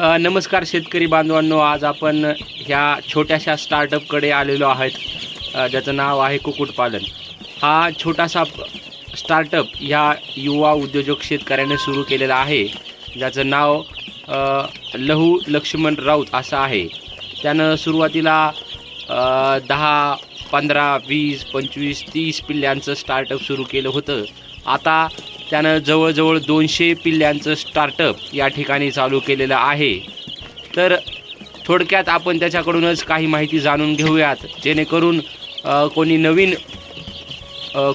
नमस्कार शेतकरी बांधवांनो आज आपण ह्या छोट्याशा स्टार्टअपकडे आलेलो आहेत. ज्याचं नाव आहे कुक्कुटपालन. हा छोटासा स्टार्टअप ह्या युवा उद्योजक शेतकऱ्याने सुरू केलेला आहे. ज्याचं नाव लहू लक्ष्मण राऊत असं आहे. त्यानं सुरुवातीला दहा पंधरा वीस पंचवीस तीस पिल्ल्यांचं स्टार्टअप सुरू केलं होतं. आता त्यानं जवळजवळ दोनशे पिल्ल्यांचं स्टार्टअप या ठिकाणी चालू केलेलं आहे. तर थोडक्यात आपण त्याच्याकडूनच काही माहिती जाणून घेऊयात. जेणेकरून कोणी नवीन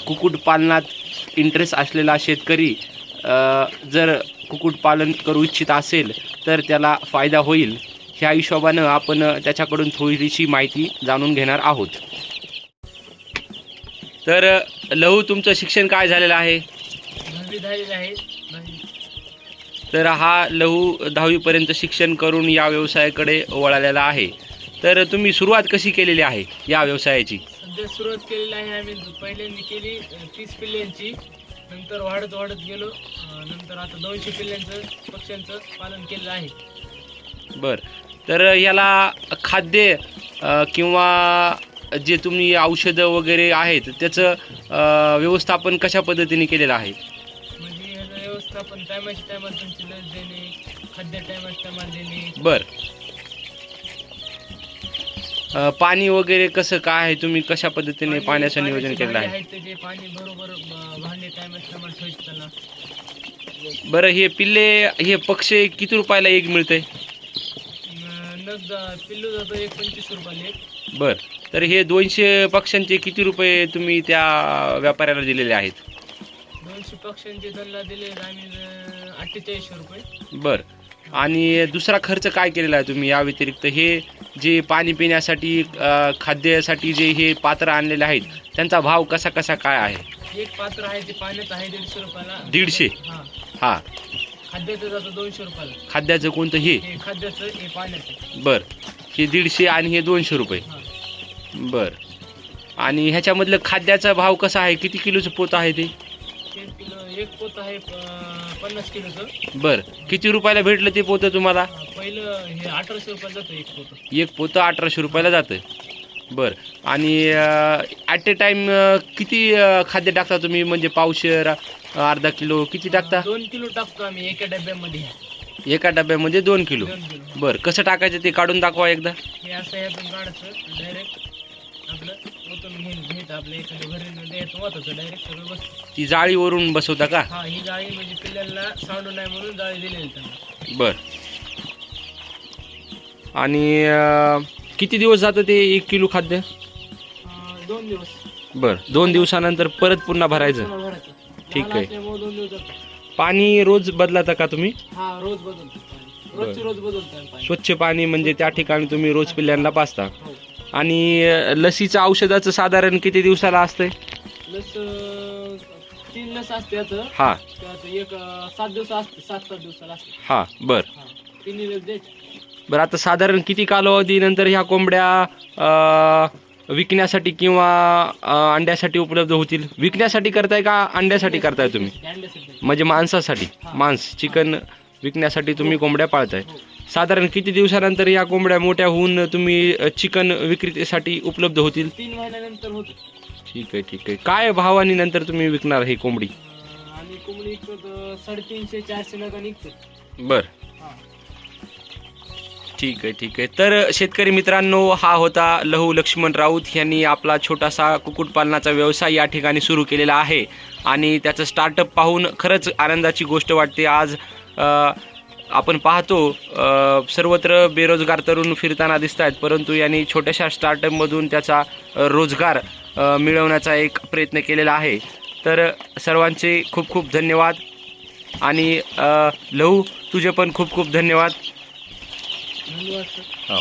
कुक्कुटपालनात इंटरेस्ट असलेला शेतकरी जर कुक्कुटपालन करू इच्छित असेल तर त्याला फायदा होईल. ह्या हिशोबानं आपण त्याच्याकडून थोडीशी माहिती जाणून घेणार आहोत. तर लहू तुमचं शिक्षण काय झालेलं आहे? झालेली आहे. तर हा लहू दहावीपर्यंत शिक्षण करून या व्यवसायाकडे वळालेला आहे. तर तुम्ही सुरुवात कशी केलेली आहे या व्यवसायाची? सध्या सुरुवात केलेली आहे आम्ही पहिल्यांदा केली तीस पिल्ल्यांची. नंतर वाढत वाढत गेलो. अं, नंतर आता दोनशे पिल्ल्यांचं पक्ष्यांचं पालन केलेलं आहे. बर. तर याला खाद्य अ, किंवा जे तुम्ही औषधं वगैरे आहेत त्याचं अ, व्यवस्थापन कशा पद्धतीने केलेलं आहे? टायमाच्या टायमाला त्यांची लस देणे खाद्य टायमाच्या टायमाला देणे. बर. अ, पाणी वगैरे कसं काय आहे? तुम्ही कशा पद्धतीने पाणी- पाण्याचं नियोजन भांडी आहे? आहेत त्याचे पाणी बरोबर अं, भांडे टायमाच्या टायमाला ठेवायचे त्याला. बरं हे पिल्ले हे पक्षी किती रुपयाला एक मिळतंय? अं, नग जा- पिल्लू जातो एक पंचवीस रुपयाला एक. बर. तर हे दोनशे पक्ष्यांचे किती रुपये तुम्ही त्या व्यापाऱ्याला दिलेले आहेत? दोनशे पक्ष्यांचे दल्ला दिले आम्ही अठ्ठेचाळीसशे रुपये. बर. आणि दुसरा खर्च काय केलेला आहे तुम्ही या व्यतिरिक्त? हे जे पाणी पिण्यासाठी खाद्यासाठी जे हे पात्र आणलेले आहेत त्यांचा भाव कसा कसा काय आहे? एक पात्र आहे ते पाण्यात आहे दीडशे रुपयाला. दीडशे? हा. हा. खाद्याचं जातं दोनशे रुपयाला. खाद्याचं कोणतं हे? खाद्याचं हे पाण्याचं. बर. हे दीडशे आणि हे दोनशे रुपये. बर. आणि ह्याच्यामधलं खाद्याचा भाव कसा आहे? किती किलोचं पोत आहे ते? एक किलो एक पोत आहे प- पन्नास किलोचं बर किती रुपयाला भेटलं ते पोतं तुम्हाला? पहिलं हे अठराशे रुपयाला जातं एक पोत. एक पोतं अठराशे रुपयाला जातं. बर आणि ॲट ए टाईम किती अ, खाद्य टाकता तुम्ही? म्हणजे पावशेर अ, अर्धा किलो किती टाकता? दोन किलो टाकतो आम्ही एका डब्यामध्ये. एका डब्यामध्ये दोन किलो. दोन किलो. बर कसं टाकायचं ते काढून दाखवा एकदा. हे असं काढायचं डायरेक्ट आपलं ओतून घेऊन घ्यायचं आपल्या एखाद्या घरी द्यायचं वाचायचं डायरेक्ट सगळं बसतं ती जाळीवरून बसवता का? हा ही जाळी म्हणजे पिल्लांना सांडू नाही म्हणून जाळी दिलेली त्यांना. बर. आणि अ, किती दिवस जातं ते एक किलो खाद्य? अं, दोन दिवस. बर दोन दिवसानंतर परत पुन्हा भरायचं? पुन्हा भरायचं. ठीक लहान आहे. असल्यामुळे दोन दिवस जातं. पाणी रोज बदलाता का तुम्ही? हा रोज बदलतो पाणी. रोजची रोज बदलतो आम्ही पाणी. स्वच्छ पाणी म्हणजे त्या ठिकाणी तुम्ही रोज पिल्ल्यांना पाचता हो. आणि लसीचं औषधाचं साधारण किती दिवसाला असतंय? लस अं, तीन लस असते याचं हा. त्यात एक अं, सात दिवस असते सात सात दिवसाला असते. हा बर. हा तिन्ही लस द्यायचे. बरं आता साधारण किती कालावधीनंतर ह्या कोंबड्या अ, विकण्यासाठी किंवा अ, अंड्यासाठी उपलब्ध होतील? विकण्यासाठी करताय का अंड्यासाठी करताय तुम्ही? अंड्यासाठी. म्हणजे मांसासाठी मांस चिकन विकण्यासाठी तुम्ही कोंबड्या पाळताय. साधारण किती दिवसानंतर या कोंबड्या मोठ्या होऊन तुम्ही चिकन विक्रीसाठी उपलब्ध होतील? तीन महिन्यानंतर होत ठीक आहे ठीक आहे. काय भावानी नंतर तुम्ही विकणार ही कोंबडी? आणि कोंबडी साडेतीनशे चारशे निघतो बर. ठीक आहे ठीक आहे. तर शेतकरी मित्रांनो हा होता लहू लक्ष्मण राऊत. यांनी आपला छोटासा कुक्कुटपालनाचा व्यवसाय या ठिकाणी सुरू केलेला आहे. आणि त्याचं स्टार्टअप पाहून खरंच आनंदाची गोष्ट वाटते आज. अ, आपण पाहतो सर्वत्र बेरोजगार तरुण फिरताना दिसत आहेत परंतु यांनी छोट्याशा स्टार्टअपमधून त्याचा रोजगार मिळवण्याचा एक प्रयत्न केलेला आहे. तर सर्वांचे खूप खूप धन्यवाद आणि लहू तुझे पण खूप खूप धन्यवाद. धन्यवाद सर. हो.